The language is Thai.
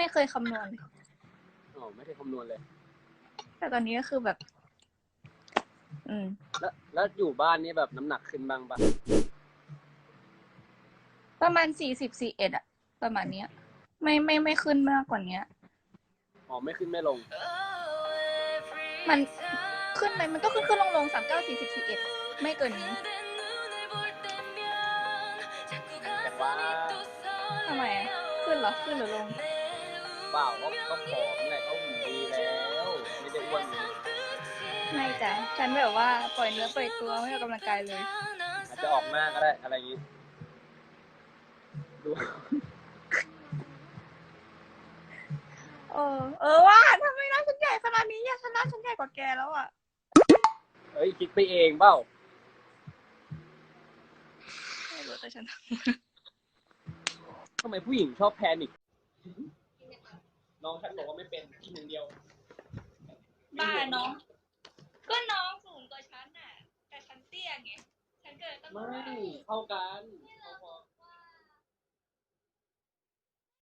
ไม่เคยคำนวณเลยอ๋อไม่ได้คำนวณเลย แต่ตอนนี้ก็คือแบบ อืม แล้วแล้วอยู่บ้านนี่แบบน้ำหนักขึ้นบ้างปะประมาณสี่สิบสี่เอ็ดอะประมาณเนี้ย ไม่ไม่ไม่ขึ้นมากกว่าเนี้ย อ๋อไม่ขึ้นไม่ลง มันขึ้นไหมมันก็ขึ้นขึ้นลงลงสามเก้าสี่สิบสี่เอ็ดไม่เกินนี้แต่ว่าทำไมอะขึ้นเหรอขึ้นหรือลง เปล่าก็ก็ผอมไงเขาหุ่นดีแล้วไม่ได้อ้วนไงไม่จ้ะฉันแบบว่าปล่อยเนื้อปล่อยตัวไม่ออกกำลังกายเลย อาจจะออกหน้าก็ได้อะไรอย่างงี้ดู เออ เออว่าทำไมหน้าฉันใหญ่ขนาดนี้อะฉันหน้าฉันใหญ่กว่าแกแล้วอะเอ้ยคิดไปเองเปล่าไม่รู้แต่ฉัน ทำไมผู้หญิงชอบแพนิค น้องฉันบอกว่าไม่เป็นกินอย่างเดียวบ้าน้อง ก็น้องสูงกว่าฉันน่ะ แต่ฉันเตี้ยไง ฉันเกิดต้องไม่เข้ากันไ